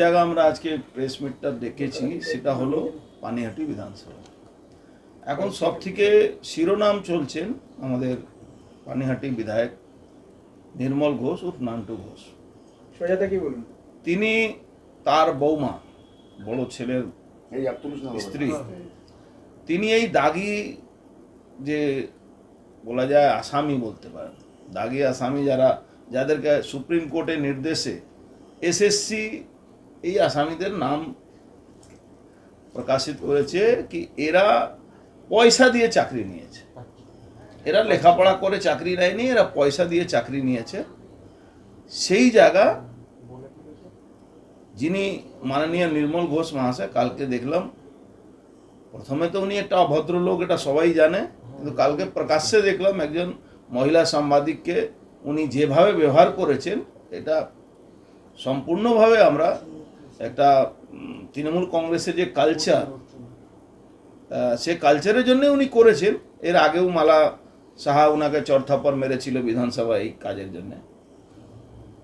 জায়গা আমরা আজকে প্রেস মিটটা ডেকেছি সেটা হলো পানিহাটি বিধানসভা। এখন সব থেকে শিরোনাম চলছেন আমাদের পানিহাটি বিধায়ক নির্মল ঘোষ ও নান্টু ঘোষ। সোজাতে কি বলুন? তিনি তার বৌমা বড় ছেলের স্ত্রী। তিনি এই দাগি যে বলা যায় আসামি বলতে পারেন দাগি আসামি যারা যাদেরকে সুপ্রিম কোর্টের নির্দেশে এসএসসি এই আসামিদের নাম প্রকাশিত করেছে কি এরা পয়সা দিয়ে চাকরি নিয়েছে। এরা লেখাপড়া করে চাকরি নেয়নি, এরা পয়সা দিয়ে চাকরি নিয়েছে। সেই জায়গা যিনি মাননীয় নির্মল ঘোষ মহাশয়, কালকে দেখলাম। প্রথমে তো উনি একটা অভদ্র লোক এটা সবাই জানে। কিন্তু কালকে প্রকাশ্যে দেখলাম একজন মহিলা সাংবাদিককে উনি যেভাবে ব্যবহার করেছেন, এটা সম্পূর্ণভাবে আমরা একটা তৃণমূল কংগ্রেসের যে কালচার সে কালচারের জন্য উনি করেছেন। এর আগেও মালা সাহা ওনাকে চরথাপর মেরেছিল বিধানসভা এই কাজের জন্য।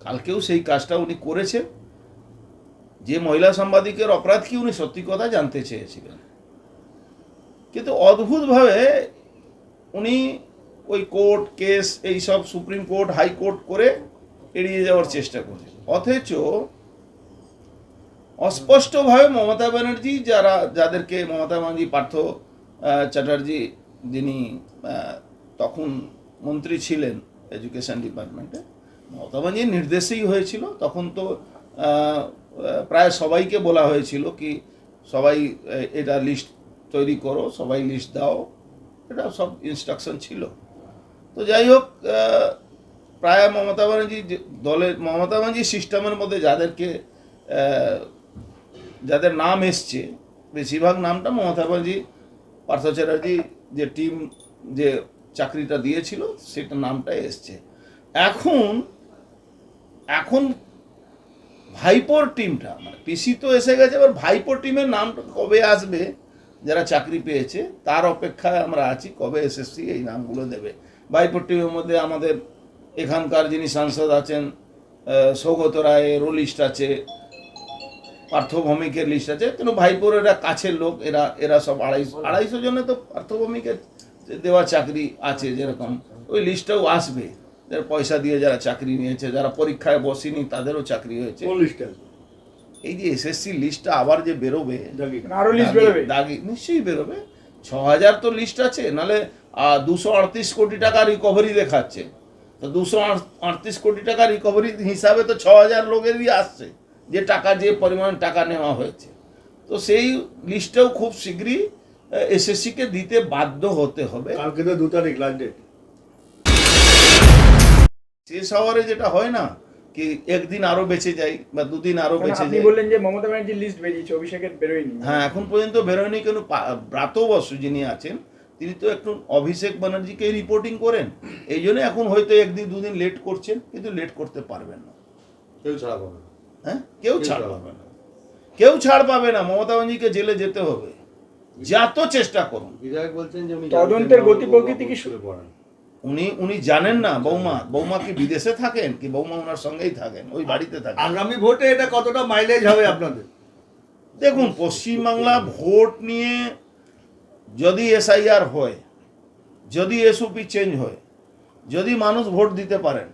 কালকেও সেই কাজটা উনি করেছেন। যে মহিলা সাংবাদিকের অপরাধ কি উনি সত্যি কথা জানতে চেয়েছিলেন? কিন্তু অদ্ভুতভাবে উনি ওই কোর্ট কেস এই সব সুপ্রিম কোর্ট, হাইকোর্ট করে এড়িয়ে যাওয়ার চেষ্টা করছেন। অথচ অস্পষ্টভাবে মমতা ব্যানার্জি যারা, যাদেরকে মমতা ব্যানার্জি, পার্থ চ্যাটার্জি, যিনি তখন মন্ত্রী ছিলেন এডুকেশন ডিপার্টমেন্টে, মমতা ব্যানার্জির নির্দেশেই হয়েছিল। তখন তো প্রায় সবাইকে বলা হয়েছিল কি, সবাই এটা লিস্ট তৈরি করো, সবাই লিস্ট দাও। এটা সব ইনস্ট্রাকশন ছিল। তো যাই হোক প্রায় মমতা ব্যানার্জি দলের, মমতা ব্যানার্জি সিস্টেমের মধ্যে যাদেরকে যাদের নাম এসছে, বেশিরভাগ নামটা মমতা ব্যানার্জি, পার্থ চ্যাটার্জি যে টিম যে চাকরিটা দিয়েছিল সেটা নামটা এসছে। এখন এখন ভাইপোর টিমটা মানে পিসি তো এসে গেছে, এবার ভাইপোর টিমের নামটা কবে আসবে, যারা চাকরি পেয়েছে, তার অপেক্ষায় আমরা আছি, কবে এসএসসি এই নামগুলো দেবে। ভাইপোর টিমের মধ্যে আমাদের এখানকার যিনি সাংসদ আছেন সৌগত রায়েরও লিস্ট আছে পার্থ ভৌমিকের লিস্ট আছে। কিন্তু ভাইপোর এরা কাছের লোক এরা এরা সব আড়াইশো আড়াইশো জনে তো পার্থ ভৌমিকের দেওয়া চাকরি আছে যেরকম। ওই লিস্টটাও আসবে। যারা পয়সা দিয়ে যারা চাকরি নিয়েছে যারা পরীক্ষায় বসেনি তাদেরও চাকরি হয়েছে। এই যে এসএসসি লিস্টটা আবার যে বেরোবে দাগি। আরও লিস্ট দাগি- বেরোবে? দাগি নিশ্চয়ই বেরোবে। ছ হাজার তো লিস্ট আছে নাহলে দুশো আটত্রিশ কোটি টাকা রিকভারি দেখাচ্ছে। তো দুশো আটত্রিশ কোটি টাকা রিকভারি হিসাবে তো ছ হাজার লোকেরই আসছে। যে টাকা যে পরিমাণ টাকা নেওয়া হয়েছে। তো সেই লিস্টটাও খুব শীঘ্রই এসএসসিকে দিতে বাধ্য হতে হবে। কালকে তো দু তারিখ লাস্ট ডেট শেষ হওয়ারে যেটা হয় না কি একদিন আরও বেঁচে যাই বা দুদিন আরও বেঁচে যাই বললেন যে মমতা ব্যানার্জির লিস্ট বেরিয়েছে অভিষেকের বেরোয়নি। হ্যাঁ এখন পর্যন্ত বেরোয়নি কেন ব্রাত বসু যিনি আছেন তিনি তো একটু অভিষেক ব্যানার্জিকে রিপোর্টিং করেন। এই জন্য এখন হয়তো একদিন দুদিন লেট করছেন কিন্তু লেট করতে পারবেন না। কেউ ছাড়া পাবে না। হ্যাঁ? কেউ ছাড় ছাড় পাবে না। কেউ ছাড় পাবে না। মমতা ব্যানার্জিকে জেলে যেতে হবে। যত চেষ্টা করুন। বিধায়ক বলছেন যে উনি তদন্তের গতি প্রকৃতি কি শুরু করেন উনি উনি জানেন না বৌমা। বৌমা কি বিদেশে থাকেন কি বৌমা ওনার সঙ্গেই থাকেন? ওই বাড়িতে থাকেন। আগামী ভোটে এটা কতটা মাইলেজ হবে আপনাদের? দেখুন পশ্চিমবাংলা ভোট নিয়ে যদি এসআইআর হয় যদি এসওপি চেঞ্জ হয় যদি মানুষ ভোট দিতে পারেন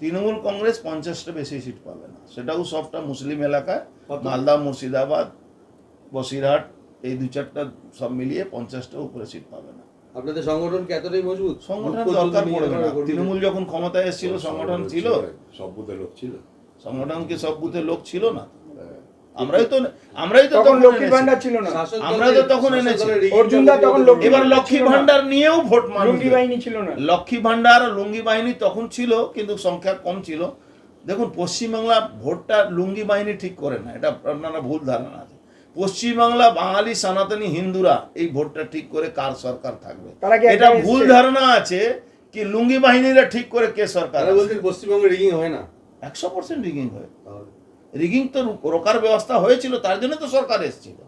তৃণমূল কংগ্রেস পঞ্চাশটা বেশি সিট পাবে না। সেটাও সবটা মুসলিম এলাকায়। মালদা মুর্শিদাবাদ বসিরহাট এই দু চারটা সব মিলিয়ে পঞ্চাশটা উপরে সিট পাবে না। আপনাদের সংগঠন কি এতটাই মজবুত? সংগঠন দরকার পড়বে না। তৃণমূল যখন ক্ষমতায় এসেছিল সংগঠন ছিল। সব বুথে লোক ছিল। সংগঠন কি সব বুথে লোক ছিল না? আমরাই তো আমরাই তো তখন। ভান্ডার ছিল না। আমরা তো তখন এনেছি। অর্জুন দা তখন লক্ষ্মী এবার লক্ষ্মী ভান্ডার নিয়েও ভোট মানুষ লুঙ্গি বাহিনী ছিল না। লক্ষ্মী ভান্ডার লুঙ্গি বাহিনী তখন ছিল কিন্তু সংখ্যা কম ছিল। দেখুন পশ্চিমবাংলা ভোটটা লুঙ্গি বাহিনী ঠিক করে না। এটা আপনারা ভুল ধারণা আছে। পশ্চিমবাংলা বাঙালি সনাতনী হিন্দুরা এই ভোটটা ঠিক করে কার সরকার থাকবে? এটা ভুল ধারণা আছে কি লুঙ্গি বাহিনীরা ঠিক করে কে সরকার পশ্চিমবঙ্গে রিগিং হয় না। একশো পার্সেন্ট রিগিং হয়। রিগিং তো রোকার ব্যবস্থা হয়েছিল তার জন্য তো সরকার এসেছিল।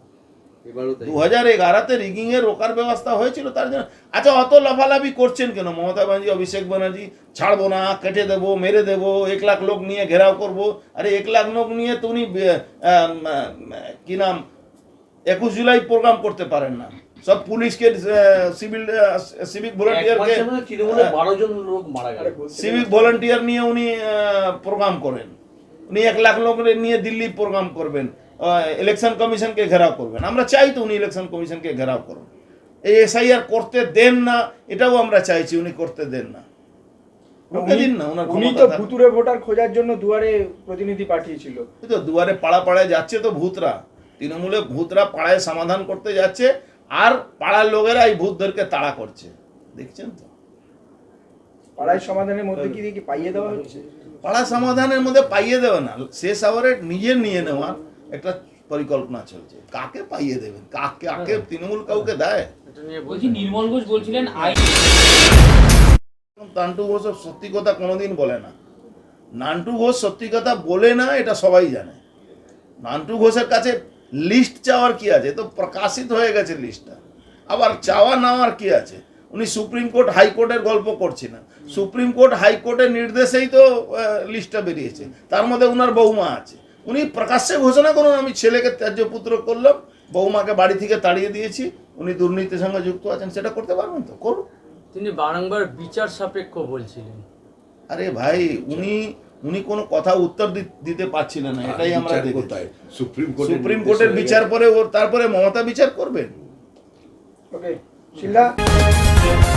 দু হাজার এগারোতে রিগিং এর রোকার ব্যবস্থা হয়েছিল তার জন্য আচ্ছা অত লাফালাফি করছেন কেন? মমতা ব্যানার্জি অভিষেক ব্যানার্জি ছাড়বো না কেটে দেবো মেরে দেবো এক লাখ লোক নিয়ে ঘেরাও করব। আরে এক লাখ লোক নিয়ে তো উনি কি নাম? একুশ জুলাই প্রোগ্রাম করতে পারেন না। সব পুলিশকে সিভিল সিভিক ভলেন্টিয়ারকে বলতে সিভিক ভলেন্টিয়ার নিয়ে উনি প্রোগ্রাম করেন। উনি এক লাখ লোক নিয়ে দিল্লি প্রোগ্রাম করবেন ইলেকশন কমিশনকে ঘেরাও করবেন। আমরা চাই তো উনি ইলেকশন কমিশনকে ঘেরাও করুন। এই এসআইআর করতে দেন না এটাও আমরা চাইছি উনি করতে দেন না। রুখে দিন না ওনার উনি তো ভুতুরে ভোটার খোঁজার জন্য দুয়ারে প্রতিনিধি পাঠিয়েছিল। তো দুয়ারে পাড়া পাড়ায় যাচ্ছে তো ভূতরা। তৃণমূলে ভূতরা পাড়ায় সমাধান করতে যাচ্ছে আর পাড়ার লোকেরা এই ভূতদেরকে তাড়া করছে। দেখছেন তো? পাড়ায় সমাধানের মধ্যে কি পাইয়ে দেওয়া হচ্ছে? পাড়া সমাধানের মধ্যে পাইয়ে দেবে না। শেষ আওয়ারে নিজে নিয়ে নেওয়ার একটা পরিকল্পনা চলছে। কাকে পাইয়ে দেবেন? কাকে কাকে তৃণমূল কাউকে দেয়? বলছি। নির্মল ঘোষ বলছিলেন আই নান্টু ঘোষ সত্যি কথা কোনোদিন বলে না। নান্টু ঘোষ সত্যি কথা বলে না এটা সবাই জানে। নান্টু ঘোষের কাছে লিস্ট চাওয়ার কি আছে? তো প্রকাশিত হয়ে গেছে লিস্টটা। আবার চাওয়া নেওয়ার কি আছে? উনি সুপ্রিম কোর্ট হাইকোর্টের গল্প করছি না। সুপ্রিম কোর্ট হাইকোর্টের নির্দেশেই তো লিস্টটা বেরিয়েছে। তার মধ্যে উনার বৌমা আছে। উনি প্রকাশ্যে ঘোষণা করুন আমি ছেলেকে ত্যায্য পুত্র করলাম বৌমাকে বাড়ি থেকে তাড়িয়ে দিয়েছি উনি দুর্নীতির সঙ্গে যুক্ত আছেন সেটা করতে পারবেন তো? করুন। তিনি বারংবার বিচার সাপেক্ষ বলছিলেন। আরে ভাই উনি উনি কোনো কথা উত্তর দি- দিতে পারছিলেন না এটাই আমরা কোথায়? সুপ্রিম কোর্টের সুপ্রিম কোর্টের বিচার পরে ওর তারপরে মমতা বিচার করবেন। ওকে Thank you.